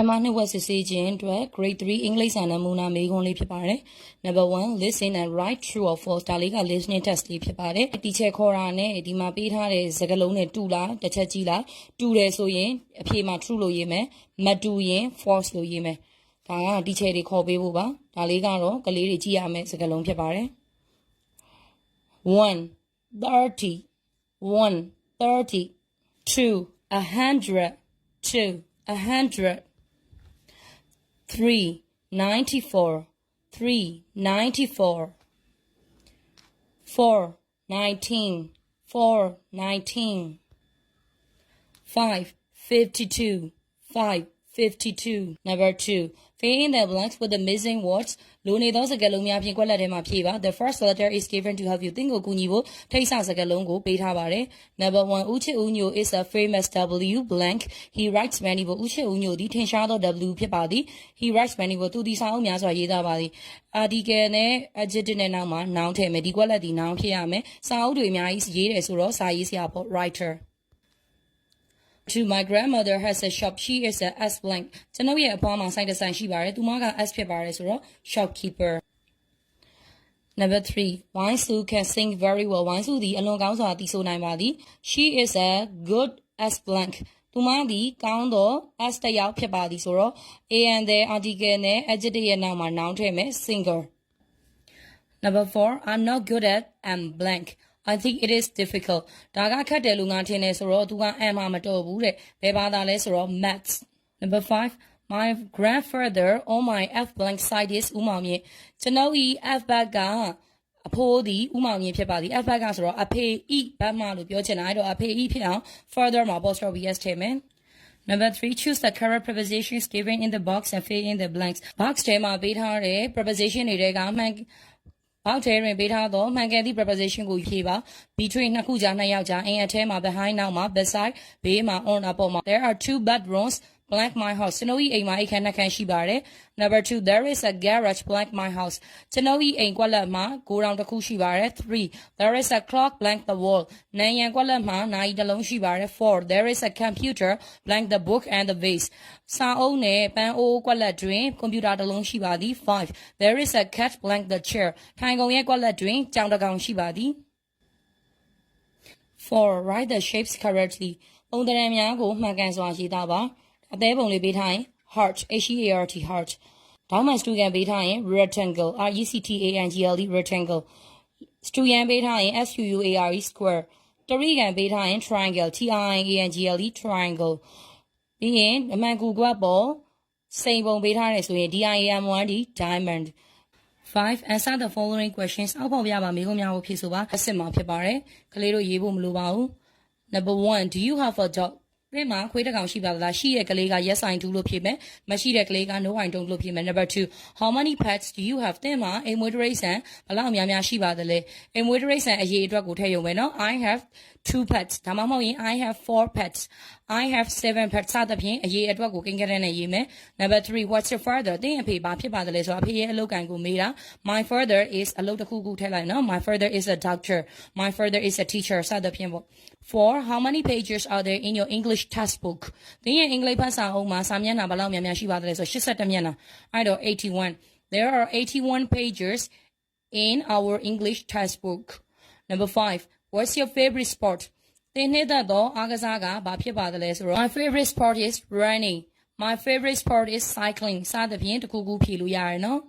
ပထမနှစ်ဝက်စစ်ဆေးခြင်းအတွက် grade 3အင်္ဂလိပ်စာနမူနာမေးခွန်းလေးဖြစ်ပါတယ်။ Number 1 listen and write true or false ဒါလေးက listening test လေးဖြစ်ပါတယ်။ teacher ခေါ်တာနဲ့ဒီမှာပေးထားတဲ့စကားလုံးနဲ့တူလားတစ်ချက်ကြည့်လားတူတယ်ဆိုရင်အဖြေမှာ true လို့ရေးမယ်မတူရင် false လို့ရေးမယ်ဒါက teacher တွေခေါ်ပေးဖို့ပါဒါလေးကတော့ကလေးတွေကြည့်ရမယ့်စကားလုံးဖြစ်ပါတယ်1 30 1 30 2 100 2 100 three ninety four, three ninety four, four nineteen, four nineteen, five fifty two, five fifty two. Number two, fill in the blanks with the missing words. လိုနေသောစကားလုံးများဖြင့်ကွက်လက်ထဲမှာဖြည့်ပါ The first letter is given to help you သင်ကိုကူညီဖို့ထိတ်ဆစကားလုံးကိုပေးထားပါတယ် Number 1ဦးချစ်ဦးညို is a famous W blank he writes many ဘဦးချစ်ဦးညိုသည်ထင်ရှားသော W ဖြစ်ပါသည် he writes many ဘသူသည်စာအုပ်များစွာရေးသားပါသည် article နဲ့ adjective နဲ့နောက်မှာ noun ထည့်မယ်ဒီကွက်လက်ဒီ noun ဖြစ်ရမယ်စာအုပ်တွေအများကြီးရေးတယ်ဆိုတော့စာရေးဆရာပေါ့ writer to my grandmother has a shop she is a s blank ကျွန်ုပ်ရဲ့အဖွားမှာစိုက်တစ်ဆိုင်ရှိပါတယ်သူမက s ဖြစ်ပါတယ်ဆိုတော့ shopkeeper Number 3 Wine Su can sing very well ဝိုင်းစုသည်အလွန်ကောင်းစွာသီဆိုနိုင်ပါသည် She is a good as blank သူမသည်ကောင်းသော as တစ်ယောက်ဖြစ်ပါသည်ဆိုတော့ an တဲ့ article နဲ့ adjective ရဲ့နောက်မှာ noun ထည့်မယ် singer Number 4 I'm not good at am blank I think it is difficult ဒါကခက်တယ်လို့ငါထင်တယ်ဆိုတော့သူက am မှာမတော်ဘူးတဲ့ဘယ်ဘာသာလဲဆိုတော့ maths Number 5 My grandfather on my F blank side is ဦးမောင်မြင့်ကျွန်ုပ်ဤ F back ကအဖိုးသည်ဦးမောင်မြင့်ဖြစ်ပါသည် F back ကဆိုတော့အဖေဤဘတ်မလို့ပြောချင်တာအဲ့တော့အဖေဤဖြစ်အောင် further မှာ apostrophe s ထည့်မယ် Number 3 choose the correct prepositions given in the box and fill in the blanks box ထဲမှာပေးထားတဲ့ preposition တွေကမှန် ဘောက်ထဲတွင်ပေးထားသောမှန်ကန်သည့် preposition ကိုဖြေပါ between နှစ်ခုကြားနှစ်ယောက်ကြားအင်အထဲမှာ behind နောက်မှာ beside ဘေးမှာ on အပေါ်မှာ there are two bedrooms blank my house ကျွန်ုပ်၏အိမ်မှာအိမ်ခန်းနှစ်ခန်းရှိပါတယ် number 2 there is a garage blank my house ကျွန်ုပ်၏အိမ်ကွက်လက်မှာဂိုးတောင်တစ်ခုရှိပါတယ် 3 there is a clock blank the wall နံရံကွက်လက်မှာနာရီတစ်လုံးရှိပါတယ် 4 there is a computer blank the book and the vase စာအုပ်နဲ့ပန်းအိုးကွက်လက်တွင်ကွန်ပျူတာတစ်လုံးရှိပါသည်5 there is a cat blank the chair ထိုင်ကုန်ရဲ့ကွက်လက်တွင်ကြောင်တစ်ကောင်ရှိပါသည်4 write the shapes correctly ပုံသဏ္ဍာန်များကိုမှန်ကန်စွာရေးသားပါ အသေးပုံလေးပေးထားရင် heart h e a r t heart ဒေါင်းမှစတူကန်ပေးထားရင် rectangle r e c t a n g l e rectangle စတူယန်ပေးထားရင် s u u a r e square တရိကန်ပေးထားရင် triangle t i a n g l e triangle ပြီးရင်အမှန်ကူကွက်ပေါ်စိန်ပုံပေးထားတယ်ဆိုရင် d i a m 1 d diamond 5 answer the following questions အောက်ပေါ်ပြပါမိကုံးများကိုဖြေဆိုပါအစစ်မှာဖြစ်ပါတယ်ကလေးတို့ရေးဖို့မလိုပါဘူး number 1 do you have a dog သင်မှာခွေးတစ်ကောင်ရှိပါသလား?ရှိတဲ့ကလေးက yes i do လို့ဖြေမယ်မရှိတဲ့ကလေးက no i don't လို့ဖြေမယ် number 2 how many pets do you have? သင်မှာအိမ်မွေးတိရစ္ဆာန်ဘလောက်များများရှိပါသလဲ?အိမ်မွေးတိရစ္ဆာန်အရေအတွက်ကိုထည့်ရုံပဲနော်? I have 2 pets. ဒါမှမဟုတ်ရင် i have 4 pets. I have 7 pets. စသဖြင့်အရေအတွက်ကိုကိန်းကတဲ့နဲ့ရေးမယ် number 3 what's your father? သင်အဖေဘာဖြစ်ပါသလဲဆိုတော့အဖေရဲ့အလုပ်ကိုင်ကိုမေးတာ my father is အလုပ်တစ်ခုခုထည့်လိုက်နော်? My father is a doctor. My father is a teacher. စသဖြင့်ပေါ့ Four. how many pages are there in your english textbook သင်ရဲ့အင်္ဂလိပ်ဖတ်စာအုပ်မှာစာမျက်နှာဘယ်လောက်များများရှိပါသလဲဆိုတော့82မျက်နှာအဲ့တော့81 there are 81 pages in our english textbook number 5 what's your favorite sport သင်နှစ်သက်သောအားကစားကဘာဖြစ်ပါသလဲဆိုတော့ my favorite sport is running my favorite sport is cycling စသဖြင့်တစ်ခုခုဖြေလို့ရတယ်နော်